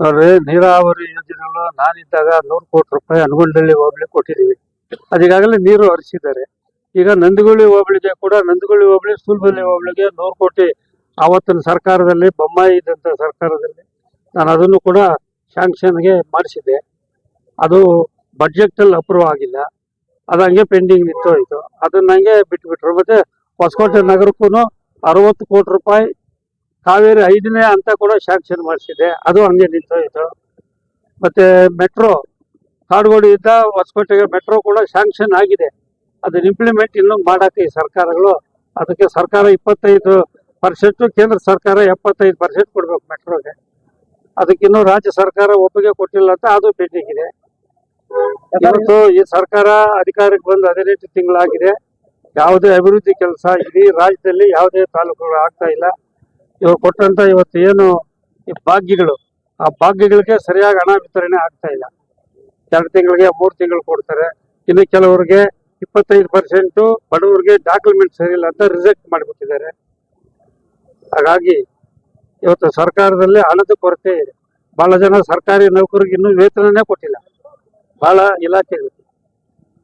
ನೋಡ್ರಿ, ನೀರಾವರಿ ಯೋಜನೆಗಳು ನಾನಿದ್ದಾಗ ನೂರು ಕೋಟಿ ರೂಪಾಯಿ ಅನುಗುಂಡಳ್ಳಿ ಹೋಬಳಿ ಕೊಟ್ಟಿದ್ದೀವಿ ಅದೀಗಾಗಲೇ ನೀರು ಹರಿಸಿದ್ದಾರೆ. ಈಗ ನಂದಿಗುಳಿ ಹೋಬಳಿಗೆ ಕೂಡ ನಂದಿಗುಳಿ ಹೋಬಳಿ ಸುಲಭದಲ್ಲಿ ಹೋಬಳಿಗೆ ನೂರು ಕೋಟಿ ಆವತ್ತಿನ ಸರ್ಕಾರದಲ್ಲಿ, ಬೊಮ್ಮಾಯಿ ಇದ್ದಂಥ ಸರ್ಕಾರದಲ್ಲಿ ನಾನು ಅದನ್ನು ಕೂಡ ಶಾಂಕ್ಷನ್ಗೆ ಮಾಡಿಸಿದ್ದೆ. ಅದು ಬಜೆಟ್ ಅಲ್ಲಿ ಅಪ್ರೂವ್ ಆಗಿಲ್ಲ. ಅದು ಹಂಗೆ ಪೆಂಡಿಂಗ್ ನಿಂತೋಯ್ತು. ಅದನ್ನ ಹಂಗೆ ಬಿಟ್ಬಿಟ್ರು. ಮತ್ತೆ ಹೊಸಕೋಟೆ ನಗರಕ್ಕೂ ಅರವತ್ತು ಕೋಟಿ ರೂಪಾಯಿ ಕಾವೇರಿ ಐದನೇ ಅಂತ ಕೂಡ ಶಾಂಕ್ಷನ್ ಮಾಡಿಸಿದೆ. ಅದು ಹಂಗೆ ನಿಂತೋಯಿತು ಮತ್ತೆ ಮೆಟ್ರೋ, ಕಾಡುಗೋಡಿಯಿಂದ ಹೊಸಕೋಟೆಗೆ ಮೆಟ್ರೋ ಕೂಡ ಶಾಂಕ್ಷನ್ ಆಗಿದೆ. ಅದನ್ನ ಇಂಪ್ಲಿಮೆಂಟ್ ಇನ್ನೂ ಮಾಡಕ್ಕೆ ಈ ಸರ್ಕಾರಗಳು. ಅದಕ್ಕೆ ಸರ್ಕಾರ ಇಪ್ಪತ್ತೈದು ಪರ್ಸೆಂಟ್ ಕೇಂದ್ರ ಸರ್ಕಾರ ಎಪ್ಪತ್ತೈದು ಪರ್ಸೆಂಟ್ ಕೊಡಬೇಕು ಮೆಟ್ರೋಗೆ. ಅದಕ್ಕಿನ್ನೂ ರಾಜ್ಯ ಸರ್ಕಾರ ಒಪ್ಪಿಗೆ ಕೊಟ್ಟಿಲ್ಲ ಅಂತ ಅದು ಪೆಂಡಿಂಗ್ ಇದೆ ಇವತ್ತು ಈ ಸರ್ಕಾರ ಅಧಿಕಾರಕ್ಕೆ ಬಂದು ಹದಿನೆಂಟು ತಿಂಗಳಾಗಿದೆ. ಯಾವುದೇ ಅಭಿವೃದ್ಧಿ ಕೆಲಸ ಇಡೀ ರಾಜ್ಯದಲ್ಲಿ ಯಾವುದೇ ತಾಲೂಕುಗಳು ಆಗ್ತಾ ಇಲ್ಲ. ಇವರು ಕೊಟ್ಟಂತ ಇವತ್ತು ಏನು ಈ ಭಾಗ್ಯಗಳು, ಆ ಭಾಗ್ಯಗಳಿಗೆ ಸರಿಯಾಗಿ ಹಣ ವಿತರಣೆ ಆಗ್ತಾ ಇಲ್ಲ. ಎರಡು ತಿಂಗಳಿಗೆ ಮೂರು ತಿಂಗಳು ಕೊಡ್ತಾರೆ. ಇನ್ನು ಕೆಲವರಿಗೆ ಇಪ್ಪತ್ತೈದು ಪರ್ಸೆಂಟು ಬಡವರಿಗೆ ಡಾಕ್ಯುಮೆಂಟ್ ಸರಿಯಿಲ್ಲ ಅಂತ ರಿಜೆಕ್ಟ್ ಮಾಡಿಬಿಟ್ಟಿದ್ದಾರೆ. ಹಾಗಾಗಿ ಇವತ್ತು ಸರ್ಕಾರದಲ್ಲಿ ಹಣದ ಕೊರತೆ ಇದೆ. ಬಹಳ ಜನ ಸರ್ಕಾರಿ ನೌಕರಿಗೆ ಇನ್ನೂ ವೇತನನೇ ಕೊಟ್ಟಿಲ್ಲ. ಬಹಳ ಇಲಾಖೆ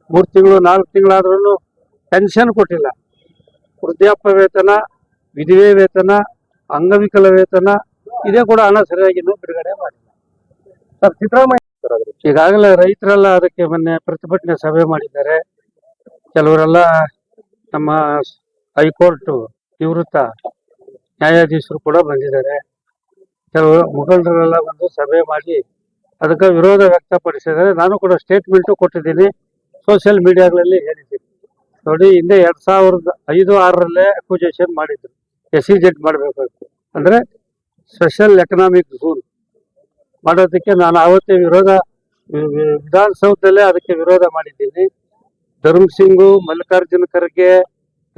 ಮೂರು ತಿಂಗಳು, ನಾಲ್ಕು ತಿಂಗಳಾದ್ರೂ ಪೆನ್ಷನ್ ಕೊಟ್ಟಿಲ್ಲ. ವೃದ್ಧಾಪ್ಯ ವೇತನ, ವಿಧವೆ ವೇತನ ಅಂಗವಿಕಲ ವೇತನ ಇದೇ ಕೂಡ ಹಣ ಸರಿಯಾಗಿ ಬಿಡುಗಡೆ ಮಾಡಿಲ್ಲ. ಸರ್, ಸಿದ್ದರಾಮಯ್ಯ ಈಗಾಗಲೇ ರೈತರೆಲ್ಲ ಅದಕ್ಕೆ ಮೊನ್ನೆ ಪ್ರತಿಭಟನೆ ಸಭೆ ಮಾಡಿದ್ದಾರೆ. ಕೆಲವರೆಲ್ಲ ನಮ್ಮ ಹೈಕೋರ್ಟ್ ನಿವೃತ್ತ ನ್ಯಾಯಾಧೀಶರು ಕೂಡ ಬಂದಿದ್ದಾರೆ. ಕೆಲವರು ಮುಖಂಡರೆಲ್ಲ ಬಂದು ಸಭೆ ಮಾಡಿ ಅದಕ್ಕೆ ವಿರೋಧ ವ್ಯಕ್ತಪಡಿಸಿದ್ದಾರೆ. ನಾನು ಕೂಡ ಸ್ಟೇಟ್ಮೆಂಟ್ ಕೊಟ್ಟಿದ್ದೀನಿ. ಸೋಷಿಯಲ್ ಮೀಡಿಯಾಗಳಲ್ಲಿ ಹೇಳಿದ್ದೀನಿ. ನೋಡಿ, ಹಿಂದೆ ಎರಡು ಸಾವಿರದ ಐದು ಆರರಲ್ಲೇ ಅಕ್ವಿಜೇಷನ್ ಮಾಡಿದ್ರು. ಎಸ್ ಸಿ ಜೆಡ್ ಮಾಡಬೇಕು ಅಂದ್ರೆ ಸ್ಪೆಷಲ್ ಎಕನಾಮಿಕ್ ಝೋನ್. ಮಾಡೋದಕ್ಕೆ ನಾನು ಆವತ್ತೇ ವಿರೋಧ ವಿಧಾನಸೌಧದಲ್ಲೇ ಅದಕ್ಕೆ ವಿರೋಧ ಮಾಡಿದ್ದೀನಿ. ಧರ್ಮ್ ಸಿಂಗು, ಮಲ್ಲಿಕಾರ್ಜುನ ಖರ್ಗೆ,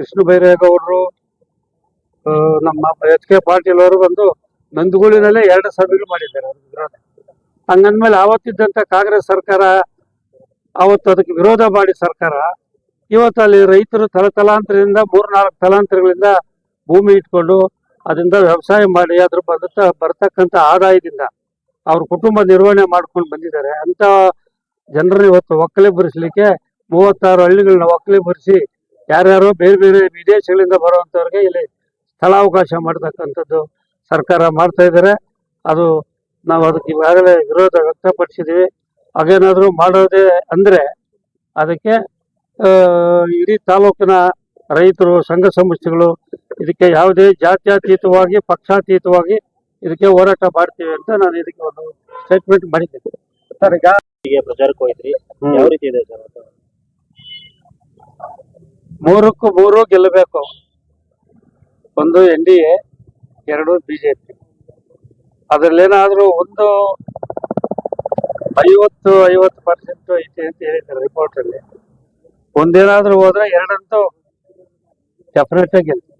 ಕೃಷ್ಣ ಬೈರೇಗೌಡರು ನಮ್ಮ ಎಚ್ ಕೆ ಪಾಟೀಲ್ ಅವರು ಬಂದು ನಂದಗೂಳಿನಲ್ಲೇ ಎರಡು ಸಭೆಗಳು ಮಾಡಿದ್ದಾರೆ ಅವ್ರ ವಿರೋಧ. ಹಂಗಂದ್ಮೇಲೆ ಆವತ್ತಿದ್ದಂಥ ಕಾಂಗ್ರೆಸ್ ಸರ್ಕಾರ ಅವತ್ತು ಅದಕ್ಕೆ ವಿರೋಧ ಮಾಡಿ ಸರ್ಕಾರ, ಇವತ್ತು ಅಲ್ಲಿ ರೈತರು ತಲತಲಾಂತರದಿಂದ ಮೂರ್ನಾಲ್ಕು ತಲಾಂತರಗಳಿಂದ ಭೂಮಿ ಇಟ್ಕೊಂಡು ಅದರಿಂದ ವ್ಯವಸಾಯ ಮಾಡಿ ಅದ್ರ ಬರ್ತ ಬರ್ತಕ್ಕಂಥ ಆದಾಯದಿಂದ ಅವ್ರ ಕುಟುಂಬ ನಿರ್ವಹಣೆ ಮಾಡ್ಕೊಂಡು ಬಂದಿದ್ದಾರೆ. ಅಂತ ಜನರನ್ನ ಇವತ್ತು ಒಕ್ಕಲೆ ಬರಿಸ್ಲಿಕ್ಕೆ ಮೂವತ್ತಾರು ಹಳ್ಳಿಗಳನ್ನ ಬರೆಸಿ ಯಾರ್ಯಾರೋ ಬೇರೆ ಬೇರೆ ವಿದೇಶಗಳಿಂದ ಬರುವಂಥವ್ರಿಗೆ ಇಲ್ಲಿ ಸ್ಥಳಾವಕಾಶ ಮಾಡ್ತಕ್ಕಂಥದ್ದು ಸರ್ಕಾರ ಮಾಡ್ತಾ ಇದ್ದಾರೆ. ಅದು ನಾವು ಅದಕ್ಕೆ ಈಗಾಗಲೇ ವಿರೋಧ ವ್ಯಕ್ತಪಡಿಸಿದ್ದೀವಿ. ಹಾಗೇನಾದರೂ ಮಾಡೋದೇ ಅಂದ್ರೆ ಅದಕ್ಕೆ ಇಡೀ ತಾಲೂಕಿನ ರೈತರು ಸಂಘ ಸಂಸ್ಥೆಗಳು ಇದಕ್ಕೆ ಯಾವುದೇ ಜಾತ್ಯತೀತವಾಗಿ ಪಕ್ಷಾತೀತವಾಗಿ ಇದಕ್ಕೆ ಹೋರಾಟ ಮಾಡ್ತೀವಿ ಅಂತ ನಾನು ಇದಕ್ಕೆ ಒಂದು ಸ್ಟೇಟ್ಮೆಂಟ್ ಮಾಡಿದ್ದೇನೆ. ಸರ್ ಈಗ ಪ್ರಚಾರಕ್ಕೆ ಹೋಯ್ತ್ರಿ ಯಾವ ರೀತಿ ಇದೆ ಸರ್? ಮೂರಕ್ಕೂ ಮೂರು ಗೆಲ್ಲಬೇಕು. ಒಂದು ಎನ್ ಡಿ ಎ ಎರಡು ಬಿಜೆಪಿ ಅದ್ರಲ್ಲೇನಾದರೂ ಒಂದು ಐವತ್ತು ಐವತ್ತು ಪರ್ಸೆಂಟ್ ಐತೆ ಅಂತ ಹೇಳಿದ್ದಾರೆ ರಿಪೋರ್ಟ್ ಅಲ್ಲಿ ಒಂದೇನಾದ್ರೂ ಹೋದ್ರೆ ಎರಡಂತೂ ಡೆಫಿನೆಟ್ ಆಗಿ ಗೆಲ್ತೀವಿ.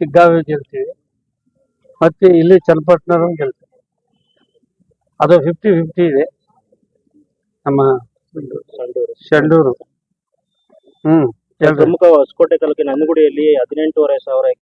ಸಿಗ್ಗಾವಿ ಗೆಲ್ತೀವಿ. ಮತ್ತೆ ಇಲ್ಲಿ ಚನ್ನಪಟ್ಟಣ ಗೆಲ್ತೀವಿ ಅದು ಫಿಫ್ಟಿ ಫಿಫ್ಟಿ ಇದೆ. ನಮ್ಮ ಶಂಡೂರು. ಹ್ಮ್ ಪ್ರಮುಖ ಹೊಸಕೋಟೆ ತಾಲೂಕಿನ ನಂದಗುಡಿಯಲ್ಲಿ ಹದಿನೆಂಟೂವರೆ ಸಾವಿರ